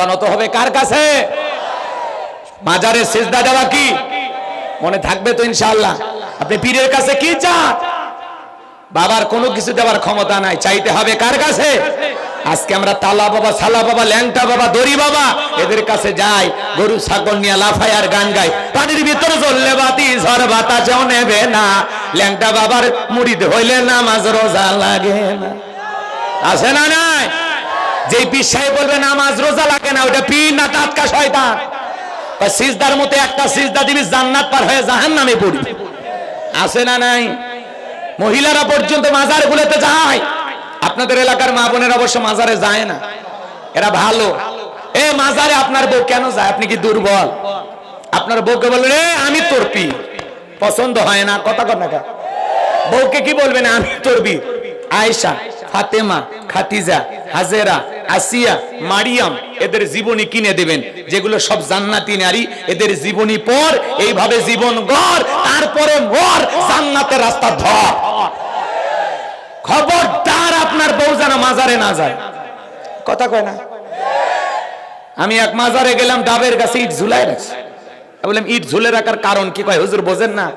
নত হবে কার কাছে? মাজারে সেজদা দেওয়া কি? মনে থাকবে তো ইনশাআল্লাহ। আপনি পীরের কাছে কি চান? বাবার কোনো কিছু দেওয়ার ক্ষমতা নাই, চাইতে হবে কার কাছে? আজকে আমরা তালা বাবা, সালা বাবা, ল্যাংটা বাবা, দড়ি বাবা, এদের কাছে যাই, গরু, ছাগল নিয়ে লাফায় আর গান গাই। পানির ভিতরে চললে বাতি, ঝড় বাতাসেও নেবে না। ল্যাংটা বাবার মুড়িদ হইলে নামাজ রোজা লাগে না। আছে না নাই? যেই পীর সাহেব বলবে, নামাজ রোজা লাগে না, ওটা পীর না টাটকা শয়তান? সিজদার মতো একটা সিজদা দিবি, জান্নাত পার হয়ে জাহান নামে পড়বি। আছে না নাই? মহিলারা পর্যন্ত মাজার গুলোতে যায়। আপনাদের এলাকার মা বোনের অবশ্য মাজারে যায় না। এরা ভালো। এ, মাজারে আপনার বউ কেন যায়? আপনি কি দুর্বল? আপনার বউকে বলবেন এ, আমি তোর পি পছন্দ হয় না, কথা কর না? বউকে কি বলবেন? আমি তোর বি আয়েশা, ফাতেমা, খাতিজা, হাজেরা আসিয়া, মারিয়াম, এদের জীবনী কিনে দেবেন। যেগুলো সব জান্নাতি নারী, এদের জীবনী পর, এইভাবে জীবন গড়, তারপরে মর, জান্নাতের রাস্তা ধর। খবরদার আপনার বউ যেন মাজারে না যায়। কথা কয় না? আমি এক মাজারে গেলাম, ডাবের কাছে ইট ঝুলাই রাখছি। বললাম, ইট ঝুলে রাখার কারণ কি? কয়, হুজুর বোঝেন না।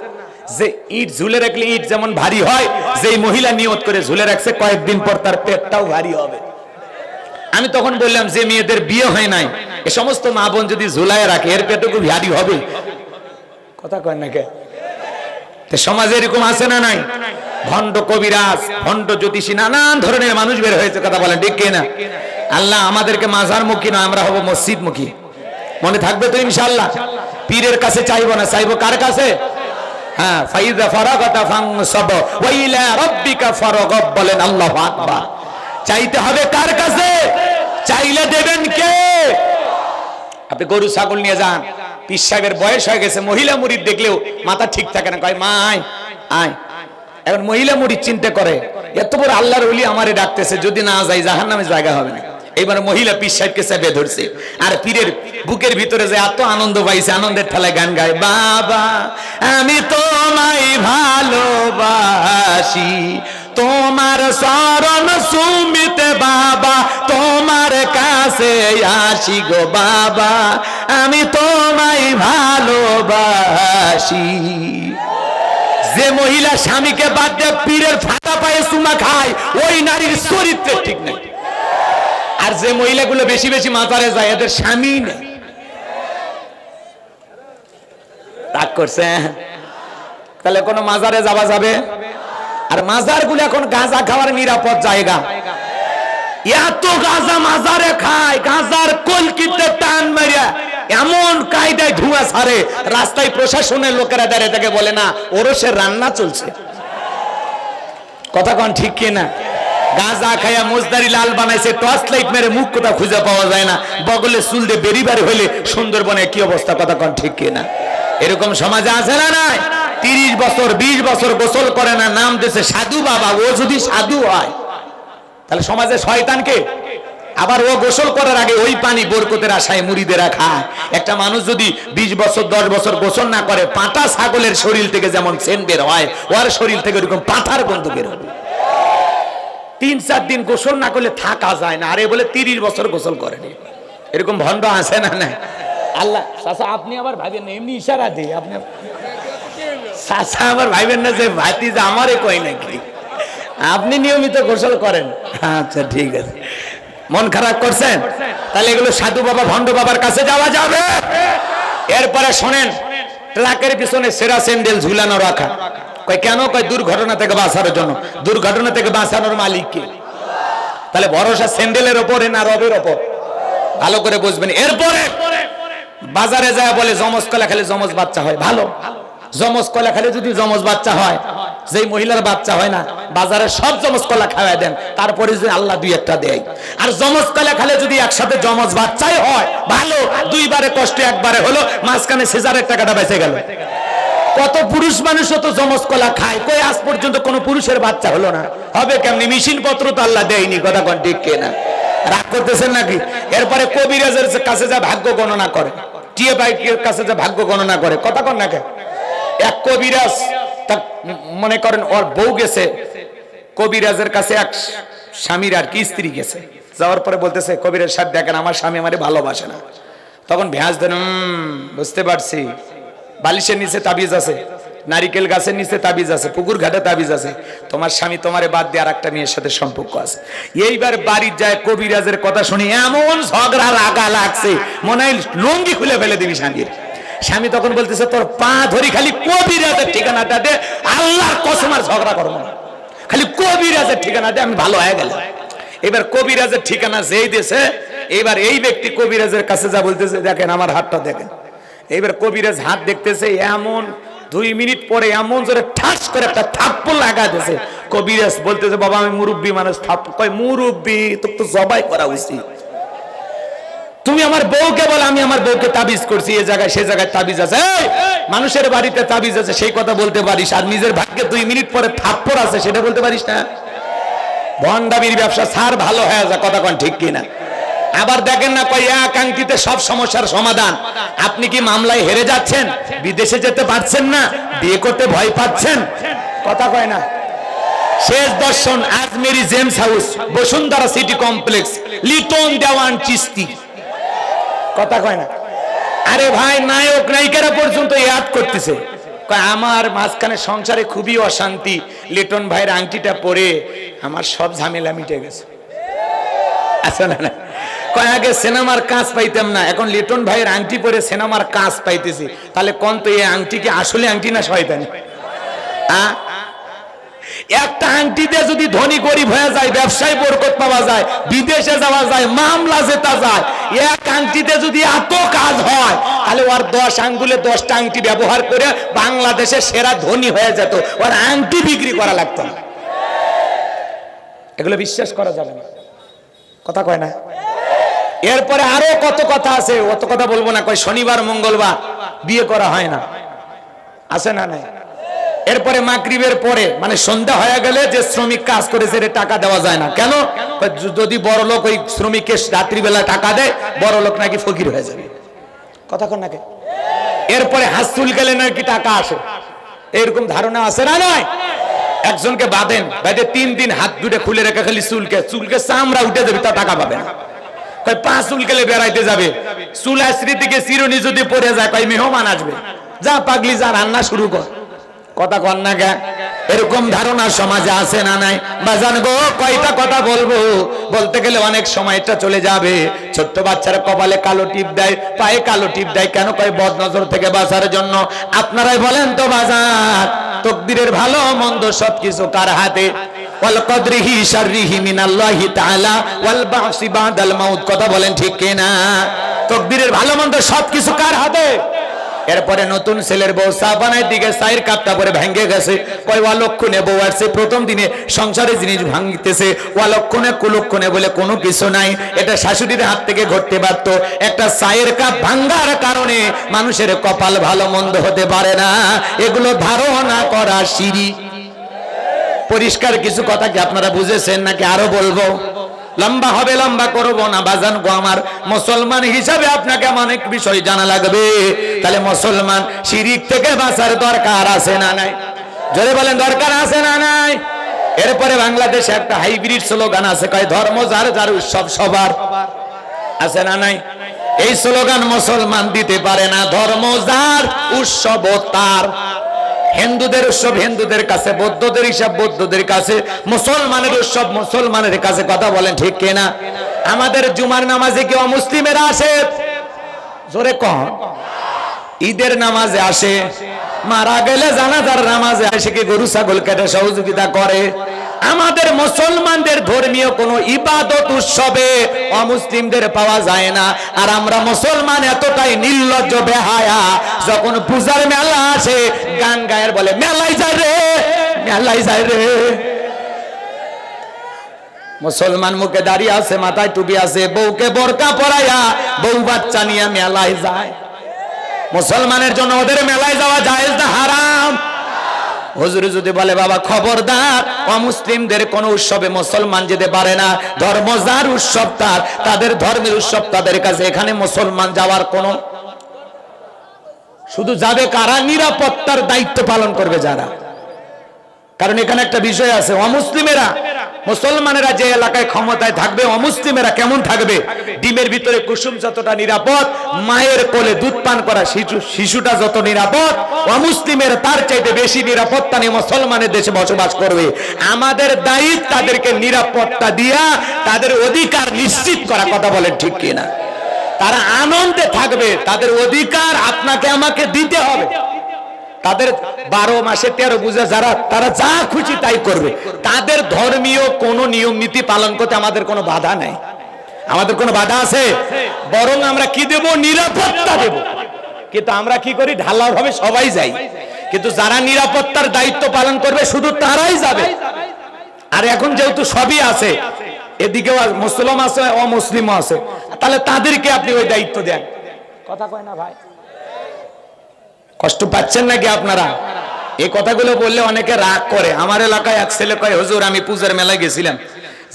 যে ইট ঝুলে রাখলে ইট যেমন ভারী হয়, যেই মহিলা নিয়ত করে ঝুলে রাখছে, কয়েকদিন পর তার পেটটাও ভারী হবে। আমি তখন বললাম, যে মেয়েদের বিয়ে হয় নাই, এ সমস্ত মা বোন যদি ঝুলায় রাখে, এর পেটুকু ভারী হবে। কথা কয় না কে? সমাজে এরকম আছে না নাই? ভণ্ড কবিরাজ, ভণ্ড জ্যোতিষী, নানান ধরনের মানুষ বের হয়েছে, কথা বলেন, ঠিক না আল্লাহ আমাদেরকে মাজার মুখী নয়, আমরা হব মসজিদ মুখী মনে থাকবে তো ইনশাল্লাহ পীরের কাছে চাইব না, চাইব কার কাছে? হ্যাঁ ফাইদা ফারাগাতা ফাংসাব ওয়া ইলা রাব্বিকা ফারাগাব বলেন, আল্লাহু আকবার। চাইতে হবে কার কাছে? চাইলে দেবেন কে? আপনি গরু, ছাগল নিয়ে যান। পীর সাহেবের বয়স হয়ে গেছে, মহিলা মুরিদ দেখলেও মাথা ঠিক থাকে না, কয়, মা, আয় এখন মহিলা মুরিদ চিন্তা করে, এত বড় আল্লাহর ওলি আমারে ডাকতেছে, যদি না যাই জাহান নামে জায়গা হবে না। এইবার মহিলা পীর সাহেবকে চেপে ধরছে। আর পীরের বুকের ভিতরে যে এত আনন্দ পাইছে, আনন্দের ঠেলায় গান গায়, বাবা, আমি তোমায় ভালোবাসি তোমার শরণ সুমিতে বাবা, তোমার কাছে আসি গো বাবা, আমি তোমায় ভালোবাসি। যে মহিলা স্বামীকে বাদ দিয়ে পীরের ফাটা পায়ে চুমা খায়, ওই নারীর চরিত্রে ঠিক নেই। আর যে মহিলাগুলো বেশি বেশি মাজারে যায়, এদের স্বামী নেই। রাগ করছে তাহলে কোনো মাজারে যাওয়া যাবে? আর মাজারগুলো এখন গাঁজা খাওয়ার নিরাপদ জায়গা। এত গাঁজা মাজারে খায়, গাঁজার কলকিতে টান মারিয়া এমন কায়দায় ধোঁয়া ছাড়ে, রাস্তায় প্রশাসনের লোকেরা দাঁড়িয়ে থাকে, বলে না ওরসের রান্না চলছে। কথা কন ঠিক কিনা গাঁজা খায়া মোজদারি লাল বানাইছে, টর্চ লাইট মেরে মুখ কোথাও খুঁজে পাওয়া যায় না। বগলে চুল দিয়ে বেরিবারি হইলে সুন্দরবনে কি অবস্থা, কথা কন ঠিক কিনা এরকম সমাজে আছে না নাই? তিরিশ বছর, বিশ বছর গোসল করে না, নাম দিছে সাধু বাবা, ও যদি সাধু হয়, তাহলে সমাজে শয়তানকে? আবার ও গোসল করার আগে ওই পানি বরকতের আশায় মুড়িদেরা খায় একটা মানুষ যদি বিশ বছর, দশ বছর গোসল না করে, পাঁটা ছাগলের শরীর থেকে যেমন সেন বের হয়, ওর শরীর থেকে ওরকম পাঁঠার গন্ধ বের হবে। তিন, চার দিন গোসল না করলে থাকা যায় না, আরে বলে তিরিশ বছর গোসল করেনি এরকম ভণ্ড আছে না না আল্লাহ চাচা আপনি আবার ভাবেন, এমনি ইশারা দিই, আপনি চাচা আবার ভাইবেন না যে ভাতি যে আমারে কই নাকি? আপনি নিয়মিত গোসল করেন। আচ্ছা ঠিক আছে। মন খারাপ করছেন? তাহলে এগুলো সাধু বাবা ভণ্ড বাবার কাছে যাওয়া যাবে। এরপরে শোনেন ট্রাকের পিছনে সেরা স্যান্ডেল ঝুলানো রাখা। কয় কেন? কয় দুর্ঘটনা থেকে বাঁচানোর জন্য। দুর্ঘটনা থেকে বাঁচানোর মালিক কে? তাহলে ভরসা স্যান্ডেলের ওপরে না রবের ওপর? ভালো করে বুঝবেন। এরপরে বাজারে যায় বলে জমজ কলা খেলে জমজ বাচ্চা হয়। ভালো। জমজ কলা খেলে যদি জমজ বাচ্চা হয় যেই মহিলার বাচ্চা হয় না বাজারে সব জমজ কলা খাওয়াই দেন তারপরে যদি আল্লাহ দুই একটা দেয়। আর জমজ কলা খেলে যদি একসাথে জমজ বাচ্চাই হয় ভালো দুইবারে কষ্ট একবারে হলো মাঝখানে সিজারের টাকাটা বেঁচে গেল। কত পুরুষ মানুষ তো জমজ কলা খায় কই আজ পর্যন্ত কোনো পুরুষের বাচ্চা হলো না? হবে কেমনি? মেশিন পত্র তো আল্লাহ দেয়নি কথা কোন ঠিক না? রাগ করতেছেন নাকি? এরপরে কবিরাজের কাছে যা ভাগ্য গণনা করে টিএ বাইকের কাছে যা ভাগ্য গণনা করে কথা কন না কে এক কবিরাজ মনে করেন ওর বউ গেছে। কবিরাজের কাছে এক স্বামীর আর কি স্ত্রী গেছে। যাওয়ার পরে বলতেছে কবিরের সাহেব দেখেন, আমার স্বামী আমারে ভালোবাসে না। তখন ভেঁয়াজ দেন বুঝতে পারছি। বালিশের নিচে তাবিজ আছে, নারিকেল গাছের নিচে তাবিজ আছে, পুকুর ঘাটে তাবিজ আছে। তোমার স্বামী তোমারে বাদ দিয়ে আর একটা মেয়ের সাথে সম্পর্ক আছে। এইবার বাড়ির যায় কবিরাজের কথা শুনি এমন ঝগড়া রাগা লাগছে মনে হয় লুঙ্গি খুলে ফেলে দিবি স্বামীর স্বামী তখন বলতেছে, তোর পা ধরি খালি কবিরাজের ঠিকানাটা দে, আল্লাহর কসম আর ঝগড়া করব না। খালি কবিরাজের ঠিকানা দে, আমি ভালো হয়ে গেলাম। এবার কবিরাজের ঠিকানা যেই দেশে এবার এই ব্যক্তি কবিরাজের কাছে যা বলতেছে, দেখেন আমার হাতটা দেখেন। এবার কবিরাজ হাত দেখতেছে, এমন দুই মিনিট পরে এমন জোরে ঠাস করে একটা থাপ্পড় লাগা দিয়েছে। কবিরাজ বলতেছে, বাবা, আমি মুরব্বী মানুষ থাপ কয়, মুরব্বী তোর তো জবাই করা উচিত। তুমি আমার বউকে বলে, আমি আমার বউকে তাবিজ করছি এই জায়গায় সে জায়গায় তাবিজ আছে। মানুষের বাড়িতে তাবিজ আছে, সেই কথা বলতে পারিস। আর নিজের ভাগ্যে দুই মিনিট পরে থাপ্পড় আছে, সেটা বলতে পারিস না? ভন্ডামির ব্যবসা সার ভালো হয়ে যা, কথা কোন ঠিক কিনা? আবার দেখেন না কই এক আংটিতে সব সমস্যার সমাধান। আপনি কি মামলায় হেরে যাচ্ছেন? বিদেশে যেতে পারছেন না, বিয়ে করতে ভয় পাচ্ছেন? কথা কয় না। শেষ দর্শন, Ajmeri James house, Bashundhara city complex, Liton Dewan Chishti. কথা কয় না। আরে ভাই, নায়ক নায়িকারা পর্যন্ত ইয়াদ করতেছে। আমার মাঝখানে সংসারে খুবই অশান্তি। লিটন ভাইয়ের আংটিটা পরে আমার সব ঝামেলা মিটে গেছে। আচ্ছা না কয়, আগে সিনেমার কাজ পাইতাম না, এখন লিটন ভাইয়ের আংটি পরে সিনেমার কাজ পাইতেছি। তাহলে কোন তো এই আংটি কি আসলে আংটি না শয়তানি? আ? একটা আংটিতে যদি ধনী গরিব হয়ে যায়, ব্যবসায় বরকত পাওয়া যায়, বিদেশে যাওয়া যায়, মামলা জেতা যায়, এক আংটিতে যদি এত কাজ হয়, তাহলে ওর দশ আঙ্গুলে দশটা আংটি ব্যবহার করে বাংলাদেশের সেরা ধনী হয়ে যেত। ওর আংটি বিক্রি করা লাগতো না। এগুলো বিশ্বাস করা যাবে না। কথা কয় না? এরপরে আরও কত কথা আছে, অত কথা বলব না, কয় শনিবার, মঙ্গলবার, বিয়ে করা হয় না। আছে না নাই? এরপরে মাগরিবের পরে মানে সন্ধ্যা হয়ে গেলে যে শ্রমিক কাজ করেছে এর টাকা দেওয়া যায় না। কেন? যদি বড় লোক ওই শ্রমিককে রাত্রিবেলা টাকা দেয়, বড় লোক নাকি ফকির হয়ে যাবে। কথা কন নাকি? এরপরে হাত চুল গেলে নাকি টাকা আসে। এরকম ধারণা আছে না নয় একজনকে বাঁধেন, বাঁধে তিন দিন হাত দুটো খুলে রেখে খালি চুলকে চুলকে চামড়া উঠে যাবে তা টাকা পাবে না। কয়, পা চুলকেলে বেড়াইতে যাবে। চুল আশ্রি থেকে চিরুনি যদি পড়ে যায়, কয়, মেহমান আসবে। যা পাগলি, যা রান্না শুরু কর। কথা কর না গা এরকম ধারণা সমাজে আছে না নাই? বাজান গো, কয়টা কথা বলব? বলতে গেলে অনেক সময়টা চলে যাবে। ছোট্ট বাচ্চারা কপালে কালো টিপ দেয়, পায়ে কালো টিপ দেয়, কেন কয় বদ নজর থেকে বাঁচার জন্য? আপনারাই বলেন তো বাজার তকদিরের ভালো মন্দ সবকিছু কার হাতে? ওয়াল কথা বলেন ঠিক কিনা? তকদিরের ভালো মন্দ সবকিছু কার হাতে? এরপরে নতুন ছেলের বউ সাবানের দিকে সাইর কাপটা পরে ভেঙে গেছে। কয় অলক্ষণে বউ আসছে। প্রথম দিনে সংসারে জিনিস ভাঙতেছে। অলক্ষণে কুলক্ষণে বলে কোনো কিছু নাই। এটা শাশুড়ির হাত থেকে ঘটতে পারতো। একটা সাইয়ের কাপ ভাঙ্গার কারণে মানুষের কপাল ভালো মন্দ হতে পারে না। এগুলো ধারণা করা সিঁড়ি। পরিষ্কার কিছু কথা কি আপনারা বুঝেছেন নাকি আরও বলব? লম্বা হবে, লম্বা করব না, বাজান গো আমার। মুসলমান হিসাবে আপনাকে অনেক বিষয় জানা লাগবে। তাহলে মুসলমান শিরিক থেকে বাঁচার দরকার আছে না নাই? জোরে বলেন, দরকার আছে না নাই? এরপরে বাংলাদেশে একটা হাইব্রিড স্লোগান আছে, কয়, ধর্ম যার যার উৎসব সবার। আছে না নাই? এই স্লোগান মুসলমান দিতে পারে না। ধর্ম যার, উৎসব তার। হিন্দুদের উৎসব হিন্দুদের কাছে, বৌদ্ধদের হিসাব বৌদ্ধদের কাছে, মুসলমানের উৎসব মুসলমানের কাছে কথা বলেন ঠিক কিনা? আমাদের জুমার নামাজে কেউ মুসলিমেরা আসে? জোরে কম ঈদের নামাজে আসে। মারা গেলে জানাজার নামাজে আসে কি গরু, ছাগল কেটে সহযোগিতা করে? আমাদের মুসলমানদের ধর্মীয় কোন ইবাদত উৎসবে অমুসলিমদের পাওয়া যায় না। আর আমরা মুসলমান এতটাই নির্লজ্জ, বেহায়া, যখন পূজার মেলা আসে, গান গায়ের বলে মেলাই যায় রে মেলাই যায় রে। মুসলমান মুখে দাঁড়িয়ে আছে, মাথায় টুপি আছে, বউকে বোরকা পরাইয়া বউ বাচ্চা নিয়ে মেলায় যায়। মুসলমানের জন্য ওদের মেলায় যাওয়া জায়েজ না, হারাম। হুজুর যদি বলে, বাবা, খবরদার, অমুসলিমদের কোন উৎসবে মুসলমান যেতে পারে না ধর্ম যার উৎসব তার, তাদের ধর্মের উৎসব তাদের কাছে, এখানে মুসলমান যাওয়ার কোন শুধু যাবে কারা? নিরাপত্তার দায়িত্ব পালন করবে যারা। কারণ এখানে একটা বিষয় আছে, অমুসলিমেরা মুসলমানেরা যে এলাকায় ক্ষমতায় থাকবে অমুসলিমেরা কেমন থাকবে? ডিমের ভিতরে কুসুম যতটা নিরাপদ, মায়ের কোলে দুধ পান করা শিশু শিশুটা যত নিরাপদ অমুসলিমের তার চাইতে বেশি নিরাপত্তা নিয়ে মুসলমানের দেশে বসবাস করবে। আমাদের দায়িত্ব তাদেরকে নিরাপত্তা দিয়া তাদের অধিকার নিশ্চিত করা, কথা বলেন ঠিক কিনা? তারা আনন্দে থাকবে, তাদের অধিকার আপনাকে আমাকে দিতে হবে। তাদের বারো মাসে তেরো বুঝে যারা, তারা যা খুশি তাই করবে। তাদের ধর্মীয় কোন নিয়ম নীতি পালন করতে আমাদের কোনো বাধা নেই। আমাদের কোনো বাধা আছে? বরং আমরা কি দেব? নিরাপত্তা দেব। কিন্তু আমরা কি করি? ঢালাও ভাবে সবাই যাই। কিন্তু যারা নিরাপত্তার দায়িত্ব পালন করবে, শুধু তারাই যাবে। আর এখন যেহেতু সবই আছে, এদিকেও আর মুসলিম আছে, অমুসলিমও আছে। তাহলে তাদেরকে আপনি ওই দায়িত্ব দেন। কথা কয় না ভাই? কষ্ট পাচ্ছেন নাকি আপনারা? এই কথাগুলো বললে অনেকে রাগ করে। আমার এলাকায় এক ছেলে কয়, হুজুর, আমি পূজার মেলায় গেছিলাম।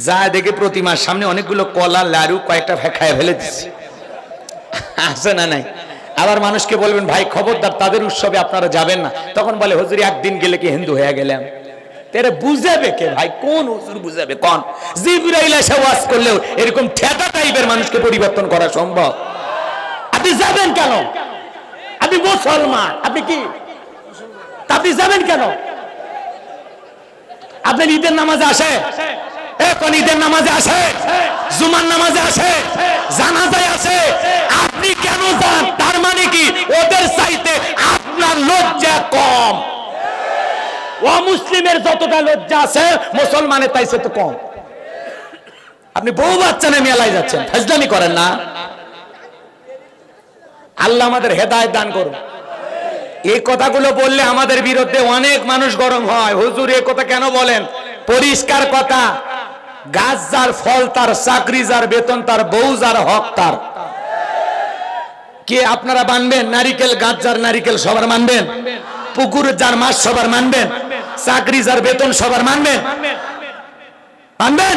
যা দেখে প্রতিমার সামনে অনেকগুলো কলা, লাড়ু, কয়েকটা খায় ফেলে দিচ্ছি আছে না নাই? আবার মানুষকে বলবেন, ভাই, খবরদার, তাদের উৎসবে আপনারা যাবেন না। তখন বলে, হুজুর, একদিন গেলে কি হিন্দু হয়ে গেলাম? তেরে বুঝাবে কে? ভাই, কোন হুজুর বুঝাবে? কোন? জিবরাইল এসে ওয়াজ করলেও এরকম ঠেটা টাইপের মানুষকে পরিবর্তন করা সম্ভব? আপনি যাবেন কেন? আপনি মুসলমান। আপনি কি? আপনি যাবেন কেন? আপনার ঈদের নামাজে আসে? এখন ঈদের নামাজে আসে? জুমার নামাজে আসে? জানাজায় আসে? আপনি কেন যান? তার মানে কি? ওদের চাইতে আপনার লজ্জা কম। অমুসলিমের যতটা লজ্জা আছে, মুসলমানের তাই সে তো কম। আপনি বহু বাচ্চা নিয়ে মেলায় যাচ্ছেন। ফাজলামি করেন না। আল্লাহ আমাদের হেদায়ত দান করুন। এই কথাগুলো বললে আমাদের বিরুদ্ধে অনেক মানুষ গরম হয়। হুজুর এ কথা কেন বলেন? পরিষ্কার কথা। গাছ যার ফল তার চাকরি, যার বেতন, তার বউ, যার হক তার। কে আপনারা মানবেন? নারিকেল গাছ যার নারিকেল সবার মানবেন। পুকুর যার মাছ সবার মানবেন। চাকরি যার বেতন সবার মানবেন। মানবেন?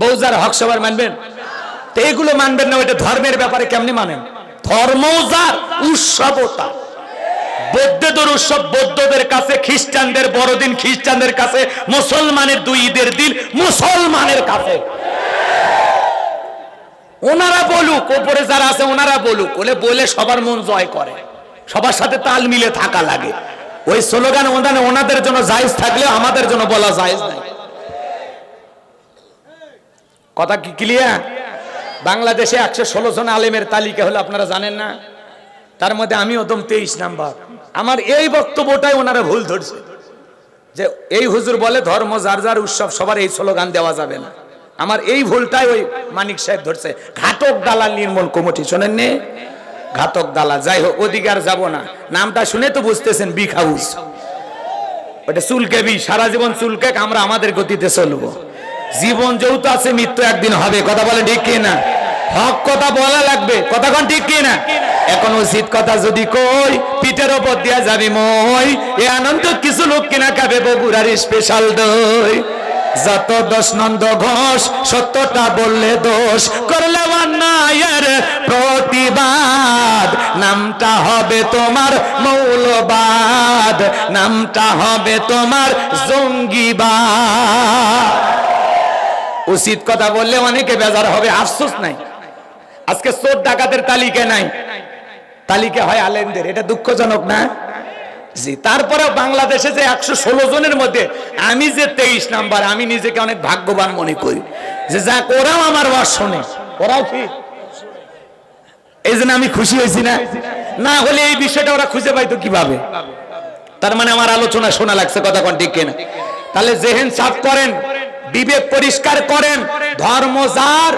বউ যার হক সবার মানবেন। তো এগুলো মানবেন না, ওইটা ধর্মের ব্যাপারে কেমনি মানেন? ধর্ম যার উৎসবতা বৌদ্ধদের উৎসব বৌদ্ধদের কাছে, খ্রিস্টানদের বড়দিন খ্রিস্টানদের কাছে, মুসলমানের দুই ঈদের দিন মুসলমানের কাছে। ওনারা বলুক, ওপরে যারা আছে ওনারা বলুক, বলে বলে সবার মন জয় করে। সবার সাথে তাল মিলে থাকা লাগে। ওই স্লোগান ওনাদের ওনাদের জন্য জায়েজ থাকলে আমাদের জন্য বলা জায়েজ নাই। কথা কি ক্লিয়ার বাংলাদেশে একশো ষোলো জন আলেমের তালিকা হলো, আপনারা জানেন না? তার মধ্যে আমি ওদম তেইশ নাম্বার। আমার এই বক্তব্যটাই ওনারা ভুল ধরছে। যে এই হুজুর বলে, ধর্ম, যার যার উৎসব, সবার এই স্লোগান দেওয়া যাবে না। আমার এই ভুলটাই ওই মানিক সাহেব ধরছে। ঘাতক দালাল নির্মূল কমিটি, শোনেন নে? ঘাতক দালাল, যাই হোক আর যাব না। নামটা শুনে তো বুঝতেছেন, বিগ হাউস। ওটা চুলকে বি, সারা জীবন চুলকে, আমরা আমাদের গতিতে চলবো। জীবন যেহেতু আছে, মৃত্যু একদিন হবে। কথা বলে ঠিক কি না হক কথা বলা লাগবে। কথা কোন ঠিক কি না এখন উচিত কথা যদি কই, পিঠের ওপর দিয়া যাবি মই। এ আনন্দ কিছু লোক কিনা খাবে বগুড়ার স্পেশাল দই। যত দশ নন্দ ঘোষ, সত্যটা বললে দোষ। করলে অন্যায়ের প্রতিবাদ। নামটা হবে তোমার মৌলবাদ। নামটা হবে তোমার জঙ্গিবাদ। উচিত কথা বললে অনেকে বেজার হবে, আফসোস নাই। আজকে চোর ডাকাতের তালিকা নাই। তালিকা হয় আলেমদের, এটা দুঃখজনক না? জি, তারপরে বাংলাদেশে যে একশো ষোলো জনের মধ্যে আমি যে তেইশ নাম্বার, আমি নিজেকে অনেক ভাগ্যবান মনে করি। যে যাক ওরাও আমার ওয়াজ শোনে, ওরাও কি? এই জন্য আমি খুশি হয়েছি না? না হলে এই বিষয়টা ওরা খুঁজে পাইতো কীভাবে? তার মানে আমার আলোচনা শোনা লাগছে, কথা কোন ঠিক কিনা? তাহলে জেহেন সাফ করেন। বিবেক পরিষ্কার করেন। ধর্ম যার,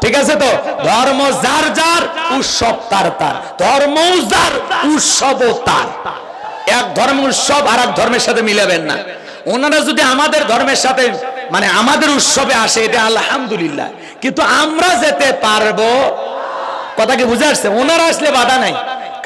ঠিক আছে তো? ধর্ম যার যার, উৎসব তার তার। ধর্ম যার উৎসব তার। এক ধর্ম উৎসব আর এক ধর্মের সাথে মিলাবেন না। ওনারা যদি আমাদের ধর্মের সাথে মানে আমাদের উৎসবে আসে, এটা আলহামদুলিল্লাহ। কিন্তু আমরা যেতে পারব, কথা কি বুঝে আসছে? ওনারা আসলে বাধা নাই।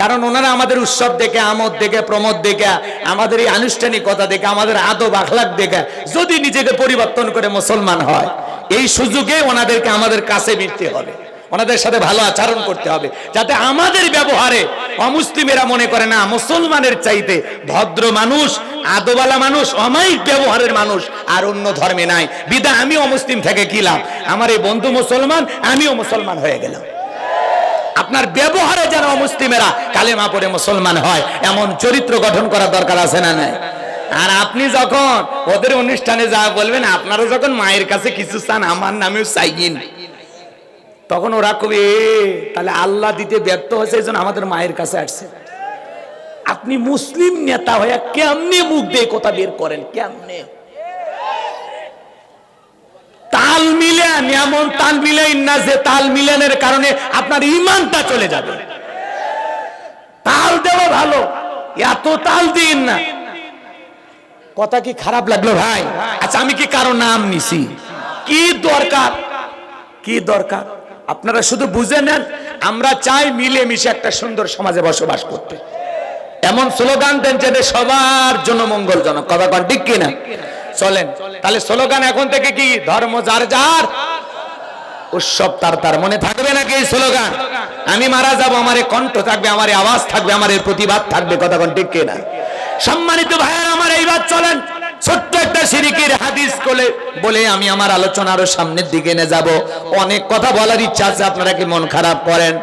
কারণ ওনারা আমাদের উৎসব দেখে, আমোদ দেখে, প্রমোদ দেখে, আমাদের এই আনুষ্ঠানিকতা দেখে, আমাদের আদব আখলাক দেখে, যদি নিজেকে পরিবর্তন করে মুসলমান হয়, এই সুযোগে ওনাদেরকে আমাদের কাছে মিটতে হবে। ওনাদের সাথে ভালো আচরণ করতে হবে, যাতে আমাদের ব্যবহারে অমুসলিমেরা মনে করে না, মুসলমানের চাইতে ভদ্র মানুষ আদোবালা মানুষ, অমায়িক ব্যবহারের মানুষ আর অন্য ধর্মে নাই। বিদা আমি অমুসলিম থেকে কি লাভ? আমার এই বন্ধু মুসলমান, আমিও মুসলমান হয়ে গেলাম। আপনার ব্যবহারে যেন মুসলিমেরা কালেমা পড়ে মুসলমান হয় এমন চরিত্র গঠন করার দরকার আছে না নাই? আর আপনি যখন ওদের অনুষ্ঠানে যা বলবেন আপনারা যখন মায়ের কাছে কিছু চান আমার নামেও চাইয়েন। তখন ওরা কবি "এ, তাহলে আল্লাহ দিতে ব্যর্থ হয়েছে এই আমাদের মায়ের কাছে আসছে। আপনি মুসলিম নেতা হয়ে কেমনে মুখ দিয়ে কথা বের করেন? কেমনে? তাল মিলান এমন তাল মিলাইন না যে তাল মিলানের কারণে আপনার ইমানটা চলে যাবে। তাল দেওয়া ভালো, এত তাল দিন না। কথা কি খারাপ লাগল ভাই? আচ্ছা আমি কি কারও নাম নিছি? কি দরকার? কি দরকার? আপনারা শুধু বুঝে নেন, আমরা চাই মিলে মিশে একটা সুন্দর সমাজে বসবাস করতে। এমন স্লোগান দেন যেটা সবার জন্য মঙ্গলজনক। কথা ঠিক কিনা? চলেন। তাহলে স্লোগান এখন থেকে কি? ধর্ম যার যার উৎসব তার তার। মনে থাকবে নাকি এই স্লোগান? আমি মারা যাব আমার কণ্ঠ থাকবে আমার আওয়াজ থাকবে আমার প্রতিবাদ থাকবে কথা কোন ঠিক কিনা? সম্মানিত ভাইয়ের আমার এইবার চলেন। ছোট্ট একটা সিরিকের হাদিস কোলে বলে আমি আমার আলোচনা আরও সামনের দিকে যাব। অনেক কথা বলার ইচ্ছা আছে আপনারা কি মন খারাপ করেন?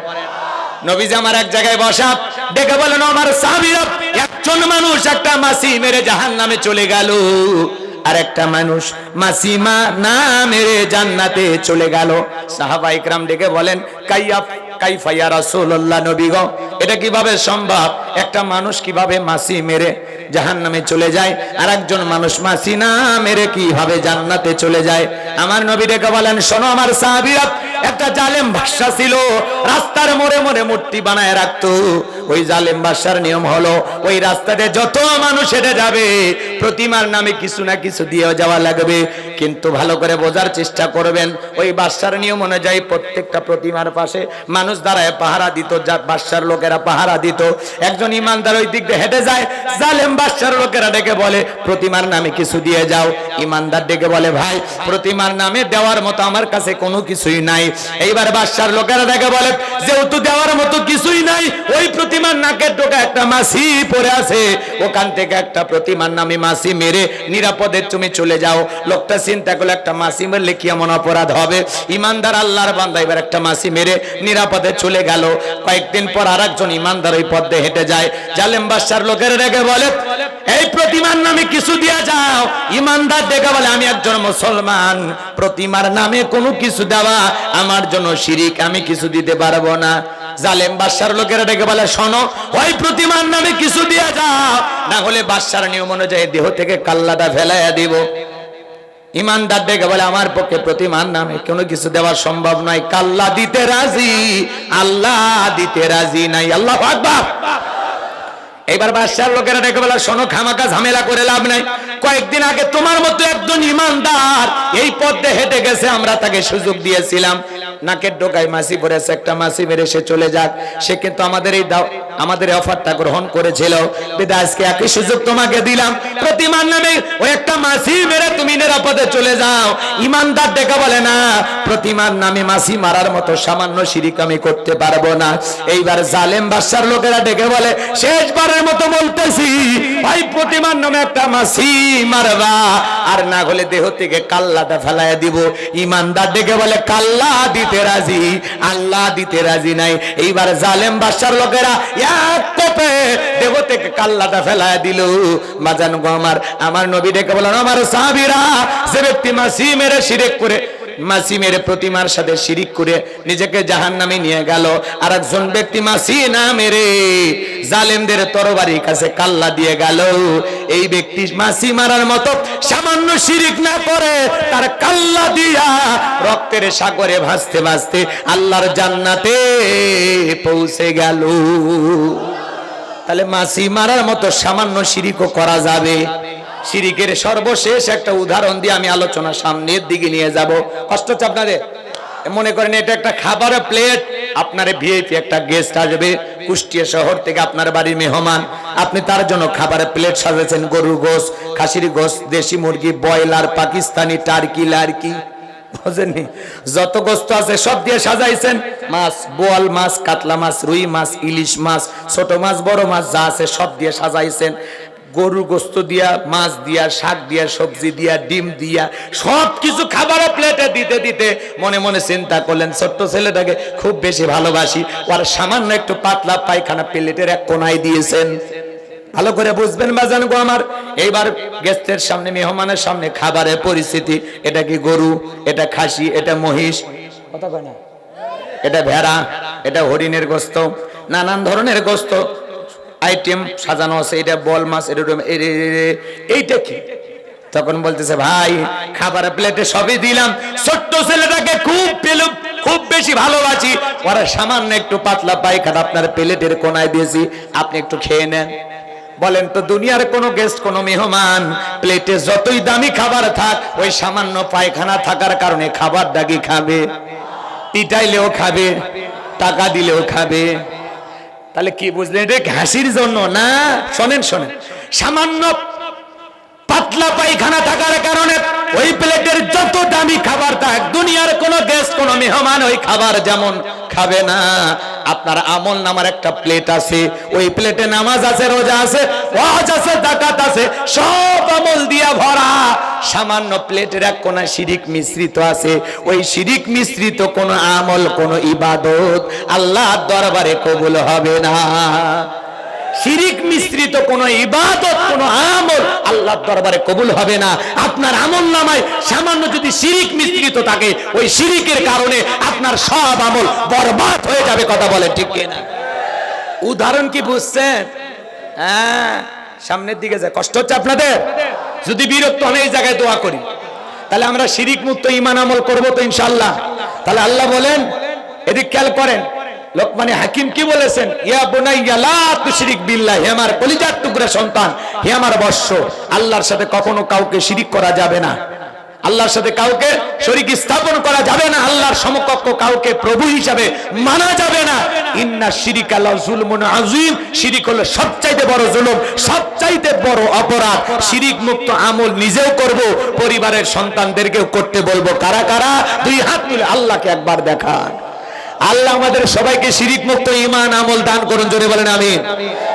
নবীজি আমার এক জায়গায় বসা ডেকে বলেন আমার সাহাবীরা একজন মানুষ একটা মাসি মেরে জাহান নামে চলে গেল। আর একটা মানুষ মাসিমা না মেরে জান্নাতে চলে গেল। সাহাবা ইকরাম ডেকে বলেন, কাইয়া কাইফাইয়া রাসূলুল্লাহ নবী গো, এটা কীভাবে সম্ভব? একটা মানুষ কীভাবে মাসি মেরে জাহান নামে চলে যায়? আর একজন মানুষ মাসি না মেরে কীভাবে জান্নাতে চলে যায়? আমার নবী ডেকে বলেন, শোনো আমার সাহাবীরা, একটা জালেম ভাষা ছিল, রাস্তার মোড়ে মোড়ে মূর্তি বানায় রাখতো। ওই জালেম বাসার নিয়ম হলো, ওই রাস্তাতে যত মানুষ হেঁটে যাবে, প্রতিমার নামে কিছু না কিছু দিয়ে যাওয়া লাগবে। কিন্তু ভালো করে বোঝার চেষ্টা করবেন, ওই বাসার নিয়ম অনুযায়ী প্রত্যেকটা প্রতিমার পাশে মানুষ দাঁড়ায়, পাহারা দিত, যা বাসার লোকেরা পাহারা দিত। একজন ইমানদার ওই দিক দিয়ে হেঁটে যায়, জালেম বাসার লোকেরা ডেকে বলে, প্রতিমার নামে কিছু দিয়ে যাও। ইমানদার ডেকে বলে, ভাই, প্রতিমার নামে দেওয়ার মতো আমার কাছে কোনো কিছুই নাই। এইবার বাদশার লোকেরা ডেকে বলে, যেহেতু দেওয়ার মতো কিছুই নাই, ওই প্রতিমার নাকের ডোকা একটা মাসি পড়ে আছে। ওখান থেকে একটা প্রতিমার নামে মাসি মেরে নিরাপদে তুমি চলে যাও। লোকটা চিন্তা করলে, একটা মাসি মেরলে কি এমন অপরাধ হবে? ইমানদার আল্লাহর বান্দা এবার একটা মাসি মেরে নিরাপদে চলে গেল। কয়েকদিন পর আর একজন ইমানদার ওই পথে হেঁটে যায়। জালেম বাদশার লোকেরা ডেকে বলে, এই প্রতিমার নামে কিছু দিয়া যাও। ইমানদার দেখে বলে, আমি একজন মুসলমান। প্রতিমার নামে কোনো কিছু দেওয়া আমার জন্য শিরিক, আমি কিছু দিতে পারব না। জালেম বাদশার লোকেরা ডেকে বলে, শোনো, ওই প্রতিমার নামে কিছু দিয়া যাও। না হলে বাদশার নিয়ম অনুযায়ী দেহ থেকে কাল্লাটা ফেলাইয়া দিব। ইমানদার ডেকে বলে, আমার পক্ষে প্রতিমান নামে কোনো কিছু দেওয়া সম্ভব নয়। কাল্লা দিতে রাজি, আল্লাহ দিতে রাজি নাই। আল্লাহ আকবার। এবার বাদশার লোকেরা ডেকে বলে, শোনো খামাকা ঝামেলা করে লাভ নাই। কয়েকদিন আগে তোমার মতো একজন ইমানদার এই পথে হেঁটে গেছে, আমরা তাকে সুযোগ দিয়েছিলাম। নাকের ডোকায় মাসি পড়েছে একটা মাসি মেরে সে চলে যাক। সে কিন্তু আমাদের এই আমাদের অফারটা গ্রহণ করেছিল। বেদা আজকে একই সুযোগ তোমাকে দিলাম। প্রতিমান নামে ওই একটা মাসি মেরে তুমি নিরাপদে চলে যাও। ইমানদার ডেকে বলে, না প্রতিমান নামে মাসি মারার মতো সামান্য শিরিক আমি করতে পারব না। এইবার জালেম বাদশার লোকেরা ডেকে বলে, শেষবারের মতো বলতেছি, ভাই প্রতিমান নামে একটা মাসি মারবা। আর না হলে দেহ থেকে কাল্লাটা ফেলাইয়া দিব। ইমানদার ডেকে বলে, কাল্লা দিতে রাজি আল্লাহ দিতে রাজি নাই। এইবার জালেম বাদশার লোকেরা এক কোপে দেহ থেকে কাল্লাটা ফেলায় দিল। বাজান গো আমার আমার নবী ডেকে বলেন আমার সাবিরা যে ব্যক্তি মাসি মেরে শিরেক করে মাসি মেরে প্রতিমার সাথে শিরিক করে নিজেকে জাহান নামে নিয়ে গেল। আর একজন ব্যক্তি মাসি না মেরে জালেমদের তরবারির কাছে কাল্লা দিয়ে গেল। এই ব্যক্তি মাসি মারার মতো সামান্য শিরিক না করে, তার কাল্লা দিয়া রক্তের সাগরে ভাসতে ভাসতে আল্লাহর জান্নাতে পৌঁছে গেল। তাহলে মাসি মারার মতো সামান্য শিরিকও করা যাবে। শিরিকের সর্বশেষ একটা উদাহরণ দিয়ে আমি আলোচনা সামনের দিকে নিয়ে যাব। কষ্ট হচ্ছে আপনাদের? মনে করেন এটা একটা খাবারের প্লেট, আপনার ভিআইপি একটা গেস্ট আসবে, কুষ্টিয়া শহর থেকে আপনার বাড়ির মেহমান। আপনি তার জন্য খাবারের প্লেট সাজাচ্ছেন, গরুর গোস খাসির গোস দেশি মুরগি, ব্রয়লার, পাকিস্তানি টার্কি, লার্কি। বুঝেননি? যত গোস্ত আছে সব দিয়ে সাজাইছেন। মাছ, বোয়াল মাছ, কাতলা মাছ, রুই মাছ, ইলিশ মাছ, ছোট মাছ, বড় মাছ যা আছে সব দিয়ে সাজাইছেন। গরু গোস্ত দিয়া, মাছ দিয়া, শাক দিয়া, সবজি দিয়া, ডিম দিয়া সব কিছু খাবার প্লেটে দিতে দিতে মনে মনে চিন্তা করলেন, ছোট্ট ছেলেটাকে খুব বেশি ভালোবাসি। আর সামান্য একটু পাতলা পায়খানা প্লেটের এক কোনায় দিয়েছেন। ভালো করে বুঝবেন বাজান গো আমার, এইবার গেস্টের সামনে, মেহমানের সামনে খাবারের পরিস্থিতি, এটা কি গরু, এটা খাসি, এটা মহিষ? না। এটা ভেড়া, এটা হরিণের গোস্ত, নানান ধরনের গোস্ত। আইটেম সাজানো আছে, এটা বল মাছ, এটা রুম- এ- এ- এ- এ- এইটা কি? তখন বলতেছে, ভাই খাবার প্লেটে সবই দিলাম। ছোট্ট ছেলেটাকে খুব পেলুম খুব বেশি ভালোবাসি। ওরা সামান্য একটু পাতলা পায়খানা আপনার প্লেটের কোনায় দিয়েছি, আপনি একটু খেয়ে নেন। বলেন, তো দুনিয়ার কোনো গেস্ট কোনো মেহমান, প্লেটে যতই দামি খাবার থাক, ওই সামান্য পায়খানা থাকার কারণে খাবার ডাকি খাবে। পিটাইলেও খাবে, টাকা দিলেও খাবে। তাহলে কি বুঝলেন এটা ঘাসির জন্য? না, শোনেন শোনেন। সামান্য পাতলা পায়খানা থাকার কারণে ওই প্লেটের যত দামি খাবার থাক, দুনিয়ার কোন কোন মেহমান ওই খাবার যেমন খাবে না। আপনার আমল নামার একটা প্লেট আছে, ওই প্লেটে নামাজ আছে, রোজা আছে, ওয়াজ আছে জাকাত আছে, সব আমল দিয়া ভরা। সামান্য প্লেটের এক কোনা শিরিক মিশ্রিত আছে, ওই শিরিক মিশ্রিত কোন আমল, কোন ইবাদত আল্লাহর দরবারে কবুল হবে না। শিরিক মিশ্রিত কোন ইবাদত, কোন আমল আল্লাহর দরবারে কবুল হবে না। আপনার আমল নামায় সামান্য যদি শিরিক মিশ্রিত থাকে, ওই শিরিকের কারণে আপনার সব আমল বরবাদ হয়ে যাবে, কথা বলে ঠিক না উদাহরণ কি বুঝছেন? হ্যাঁ সামনের দিকে যায়, কষ্ট হচ্ছে আপনাদের? যদি বিরক্ত হন, এই জায়গায় দোয়া করি। তাহলে আমরা শিরিক মুক্ত ইমান আমল করব তো ইনশাল্লাহ তাহলে আল্লাহ বলেন, এদিক খেয়াল করেন লোকমানে হাকিম কি বলেছেন? ইয়া বুনাইয়া লা তুশরিক বিল্লাহ, হে আমার কলিজার টুকরা সন্তান, হে আমার বর্ষ, আল্লাহর সাথে কখনো কাউকে শিরিক করা যাবে না। আল্লাহর সাথে কাউকে শরীক স্থাপন করা যাবে না, আল্লাহর সমকক্ষ কাউকে প্রভু হিসাবে মানা যাবে না। ইন্না শিরিক আল্লাহ জুলমুন আযীম, শিরিক হলো সবচাইতে বড় জুলুম, সবচাইতে বড় অপরাধ। শিরিক মুক্ত আমল নিজেও করব, পরিবারের সন্তানদেরকেও করতে বলব। কারা কারা? দুই হাত তুলে আল্লাহকে একবার দেখান। আল্লাহ আমাদের সবাইকে শিরিক মুক্ত ইমান আমল দান করুন জোরে বলেন আমিন।